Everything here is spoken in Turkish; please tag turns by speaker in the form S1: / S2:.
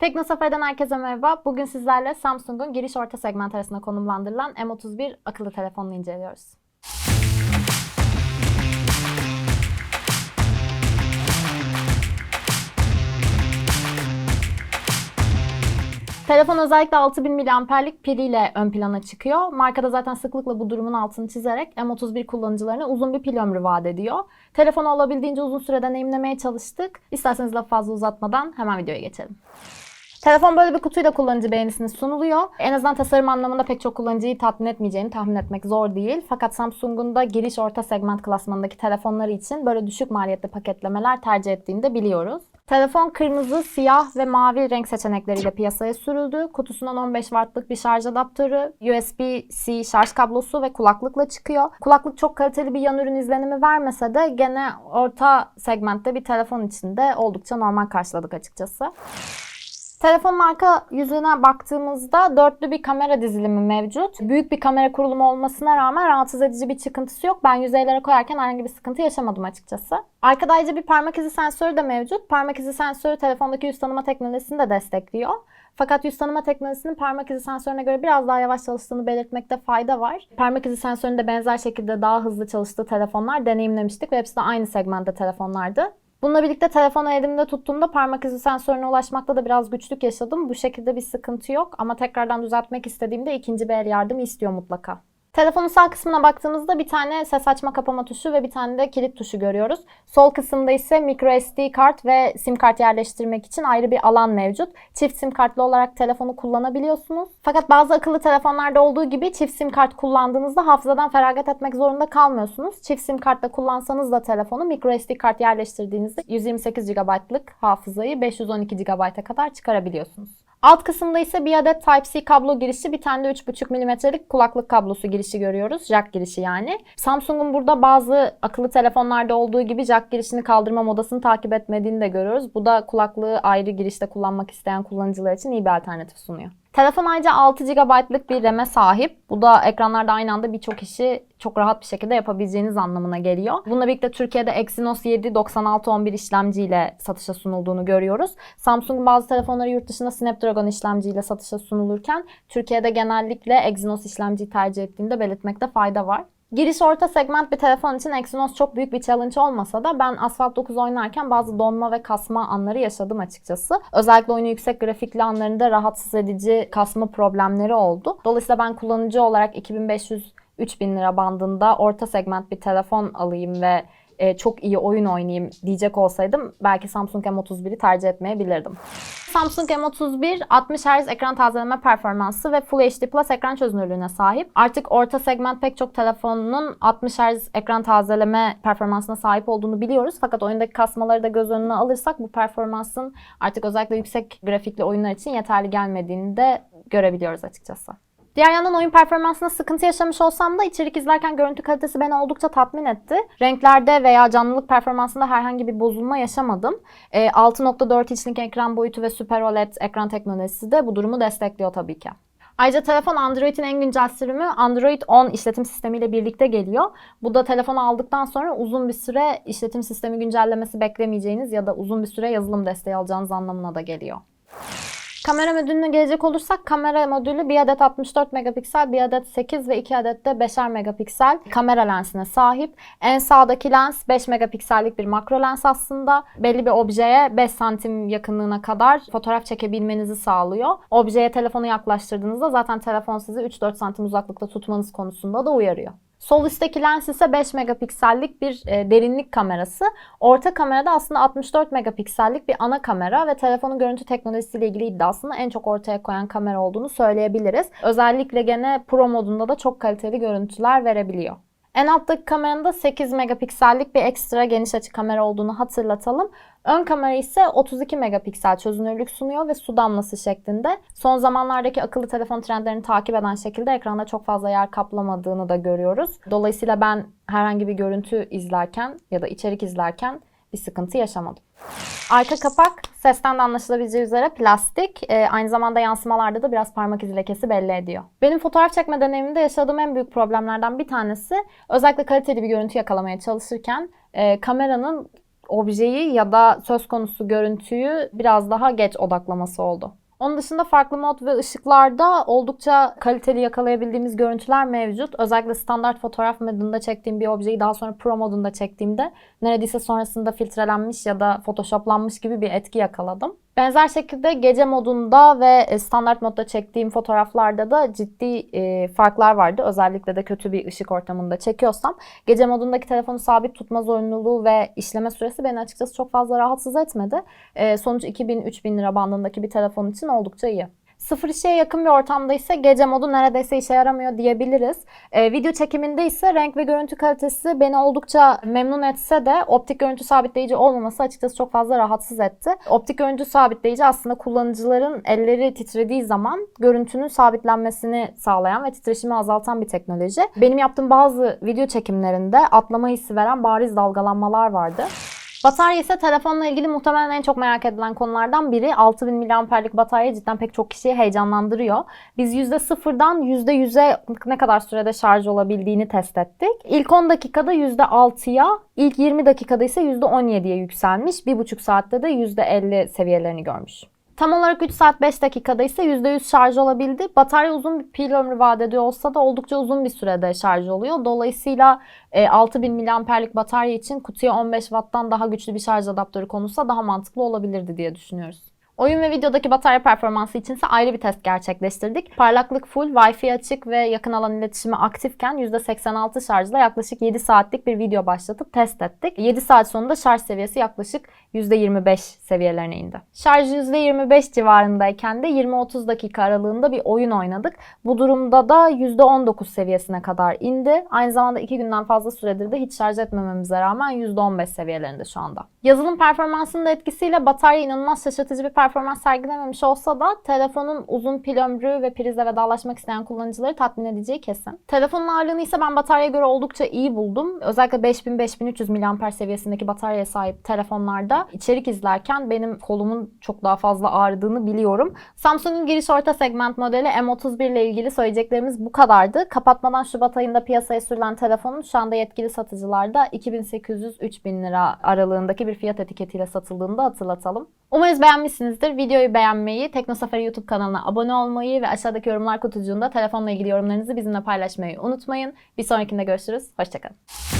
S1: Teknosafe'den herkese merhaba. Bugün sizlerle Samsung'un giriş orta segment arasında konumlandırılan M31 akıllı telefonunu inceliyoruz. Telefon özellikle 6000 mAh'lik piliyle ön plana çıkıyor. Markada zaten sıklıkla bu durumun altını çizerek M31 kullanıcılarına uzun bir pil ömrü vaat ediyor. Telefonu olabildiğince uzun süre deneyimlemeye çalıştık. İsterseniz lafı fazla uzatmadan hemen videoya geçelim. Telefon böyle bir kutuyla kullanıcı beğenisine sunuluyor. En azından tasarım anlamında pek çok kullanıcıyı tatmin etmeyeceğini tahmin etmek zor değil. Fakat Samsung'un da giriş orta segment klasmanındaki telefonları için böyle düşük maliyetli paketlemeler tercih ettiğini de biliyoruz. Telefon kırmızı, siyah ve mavi renk seçenekleriyle piyasaya sürüldü. Kutusundan 15 wattlık bir şarj adaptörü, USB-C şarj kablosu ve kulaklıkla çıkıyor. Kulaklık çok kaliteli bir yan ürün izlenimi vermese de gene orta segmentte bir telefon içinde oldukça normal karşıladık açıkçası. Telefon marka yüzüne baktığımızda dörtlü bir kamera dizilimi mevcut. Büyük bir kamera kurulumu olmasına rağmen rahatsız edici bir çıkıntısı yok. Ben yüzeylere koyarken herhangi bir sıkıntı yaşamadım açıkçası. Arkada ayrıca bir parmak izi sensörü de mevcut. Parmak izi sensörü telefondaki yüz tanıma teknolojisini de destekliyor. Fakat yüz tanıma teknolojisinin parmak izi sensörüne göre biraz daha yavaş çalıştığını belirtmekte fayda var. Parmak izi sensöründe benzer şekilde daha hızlı çalıştığı telefonlar deneyimlemiştik ve hepsi de aynı segmentte telefonlardı. Bununla birlikte telefonu elimde tuttuğumda parmak izi sensörüne ulaşmakta da biraz güçlük yaşadım. Bu şekilde bir sıkıntı yok ama tekrardan düzeltmek istediğimde ikinci bir el yardımı istiyor mutlaka. Telefonun sağ kısmına baktığımızda bir tane ses açma kapama tuşu ve bir tane de kilit tuşu görüyoruz. Sol kısımda ise microSD kart ve sim kart yerleştirmek için ayrı bir alan mevcut. Çift sim kartlı olarak telefonu kullanabiliyorsunuz. Fakat bazı akıllı telefonlarda olduğu gibi çift sim kart kullandığınızda hafızadan feragat etmek zorunda kalmıyorsunuz. Çift sim kartla kullansanız da telefonu microSD kart yerleştirdiğinizde 128 GB'lık hafızayı 512 GB'a kadar çıkarabiliyorsunuz. Alt kısımda ise bir adet Type-C kablo girişi, bir tane de 3.5 mm'lik kulaklık kablosu girişi görüyoruz. Jack girişi yani. Samsung'un burada bazı akıllı telefonlarda olduğu gibi jack girişini kaldırma modasını takip etmediğini de görüyoruz. Bu da kulaklığı ayrı girişte kullanmak isteyen kullanıcılar için iyi bir alternatif sunuyor. Telefon ayrıca 6 GB'lık bir RAM'e sahip. Bu da ekranlarda aynı anda birçok işi çok rahat bir şekilde yapabileceğiniz anlamına geliyor. Bununla birlikte Türkiye'de Exynos 7 9611 işlemciyle satışa sunulduğunu görüyoruz. Samsung'un bazı telefonları yurt dışında Snapdragon işlemciyle satışa sunulurken Türkiye'de genellikle Exynos işlemciyi tercih ettiğini de belirtmekte fayda var. Giriş orta segment bir telefon için Exynos çok büyük bir challenge olmasa da ben Asphalt 9 oynarken bazı donma ve kasma anları yaşadım açıkçası. Özellikle oyunu yüksek grafikli anlarında rahatsız edici kasma problemleri oldu. Dolayısıyla ben kullanıcı olarak 2500 3000 lira bandında orta segment bir telefon alayım ve e, çok iyi oyun oynayayım diyecek olsaydım belki Samsung M31'i tercih etmeyebilirdim. Samsung M31 60 Hz ekran tazeleme performansı ve Full HD Plus ekran çözünürlüğüne sahip. Artık orta segment pek çok telefonunun 60 Hz ekran tazeleme performansına sahip olduğunu biliyoruz. Fakat oyundaki kasmaları da göz önüne alırsak bu performansın artık özellikle yüksek grafikli oyunlar için yeterli gelmediğini de görebiliyoruz açıkçası. Diğer yandan oyun performansında sıkıntı yaşamış olsam da içerik izlerken görüntü kalitesi beni oldukça tatmin etti. Renklerde veya canlılık performansında herhangi bir bozulma yaşamadım. E, 6.4 inçlik ekran boyutu ve Super OLED ekran teknolojisi de bu durumu destekliyor tabii ki. Ayrıca telefon Android'in en güncel sürümü Android 10 işletim sistemiyle birlikte geliyor. Bu da telefonu aldıktan sonra uzun bir süre işletim sistemi güncellemesi beklemeyeceğiniz ya da uzun bir süre yazılım desteği alacağınız anlamına da geliyor. Kamera modülüne gelecek olursak kamera modülü bir adet 64 megapiksel, bir adet 8 ve 2 adet de 5'er megapiksel kamera lensine sahip. En sağdaki lens 5 megapiksellik bir makro lens aslında. Belli bir objeye 5 santim yakınlığına kadar fotoğraf çekebilmenizi sağlıyor. Objeye telefonu yaklaştırdığınızda zaten telefon sizi 3-4 santim uzaklıkta tutmanız konusunda da uyarıyor. Sol üstteki lens ise 5 megapiksellik bir e, derinlik kamerası. Orta kamerada aslında 64 megapiksellik bir ana kamera ve telefonun görüntü teknolojisiyle ilgili iddiasını en çok ortaya koyan kamera olduğunu söyleyebiliriz. Özellikle gene Pro modunda da çok kaliteli görüntüler verebiliyor. En alttaki kameranın da 8 megapiksellik bir ekstra geniş açı kamera olduğunu hatırlatalım. Ön kamera ise 32 megapiksel çözünürlük sunuyor ve su damlası şeklinde. Son zamanlardaki akıllı telefon trendlerini takip eden şekilde ekranda çok fazla yer kaplamadığını da görüyoruz. Dolayısıyla ben herhangi bir görüntü izlerken ya da içerik izlerken bir sıkıntı yaşamadım. Arka kapak sesten de anlaşılabileceği üzere plastik. E, aynı zamanda yansımalarda da biraz parmak izi lekesi belli ediyor. Benim fotoğraf çekme deneyimimde yaşadığım en büyük problemlerden bir tanesi özellikle kaliteli bir görüntü yakalamaya çalışırken e, kameranın objeyi ya da söz konusu görüntüyü biraz daha geç odaklaması oldu. Onun dışında farklı mod ve ışıklarda oldukça kaliteli yakalayabildiğimiz görüntüler mevcut. Özellikle standart fotoğraf modunda çektiğim bir objeyi daha sonra pro modunda çektiğimde neredeyse sonrasında filtrelenmiş ya da photoshoplanmış gibi bir etki yakaladım. Benzer şekilde gece modunda ve standart modda çektiğim fotoğraflarda da ciddi e, farklar vardı. Özellikle de kötü bir ışık ortamında çekiyorsam gece modundaki telefonu sabit tutma zorunluluğu ve işleme süresi beni açıkçası çok fazla rahatsız etmedi. E, sonuç 2000-3000 lira bandındaki bir telefon için oldukça iyi. Sıfır işe yakın bir ortamda ise gece modu neredeyse işe yaramıyor diyebiliriz. Ee, video çekiminde ise renk ve görüntü kalitesi beni oldukça memnun etse de optik görüntü sabitleyici olmaması açıkçası çok fazla rahatsız etti. Optik görüntü sabitleyici aslında kullanıcıların elleri titrediği zaman görüntünün sabitlenmesini sağlayan ve titreşimi azaltan bir teknoloji. Benim yaptığım bazı video çekimlerinde atlama hissi veren bariz dalgalanmalar vardı. Batarya ise telefonla ilgili muhtemelen en çok merak edilen konulardan biri. 6000 mAh'lik batarya cidden pek çok kişiyi heyecanlandırıyor. Biz %0'dan %100'e ne kadar sürede şarj olabildiğini test ettik. İlk 10 dakikada %6'ya, ilk 20 dakikada ise %17'ye yükselmiş. 1,5 saatte de %50 seviyelerini görmüş. Tam olarak 3 saat 5 dakikada ise %100 şarj olabildi. Batarya uzun bir pil ömrü vaat ediyor olsa da oldukça uzun bir sürede şarj oluyor. Dolayısıyla e, 6000 mAh'lik batarya için kutuya 15 Watt'tan daha güçlü bir şarj adaptörü konulsa daha mantıklı olabilirdi diye düşünüyoruz. Oyun ve videodaki batarya performansı için ise ayrı bir test gerçekleştirdik. Parlaklık full, Wi-Fi açık ve yakın alan iletişimi aktifken %86 şarjla yaklaşık 7 saatlik bir video başlatıp test ettik. 7 saat sonunda şarj seviyesi yaklaşık %25 seviyelerine indi. Şarj %25 civarındayken de 20-30 dakika aralığında bir oyun oynadık. Bu durumda da %19 seviyesine kadar indi. Aynı zamanda 2 günden fazla süredir de hiç şarj etmememize rağmen %15 seviyelerinde şu anda. Yazılım performansının da etkisiyle batarya inanılmaz şaşırtıcı bir performans sergilememiş olsa da telefonun uzun pil ömrü ve prizle vedalaşmak isteyen kullanıcıları tatmin edeceği kesin. Telefonun ağırlığını ise ben bataryaya göre oldukça iyi buldum. Özellikle 5000-5300 mAh seviyesindeki bataryaya sahip telefonlarda içerik izlerken benim kolumun çok daha fazla ağrıdığını biliyorum. Samsung'un giriş orta segment modeli M31 ile ilgili söyleyeceklerimiz bu kadardı. Kapatmadan Şubat ayında piyasaya sürülen telefonun şu anda yetkili satıcılarda 2800-3000 lira aralığındaki bir fiyat etiketiyle satıldığını da hatırlatalım. Umarız beğenmişsinizdir. Videoyu beğenmeyi, Teknosafari YouTube kanalına abone olmayı ve aşağıdaki yorumlar kutucuğunda telefonla ilgili yorumlarınızı bizimle paylaşmayı unutmayın. Bir sonrakinde görüşürüz. Hoşçakalın.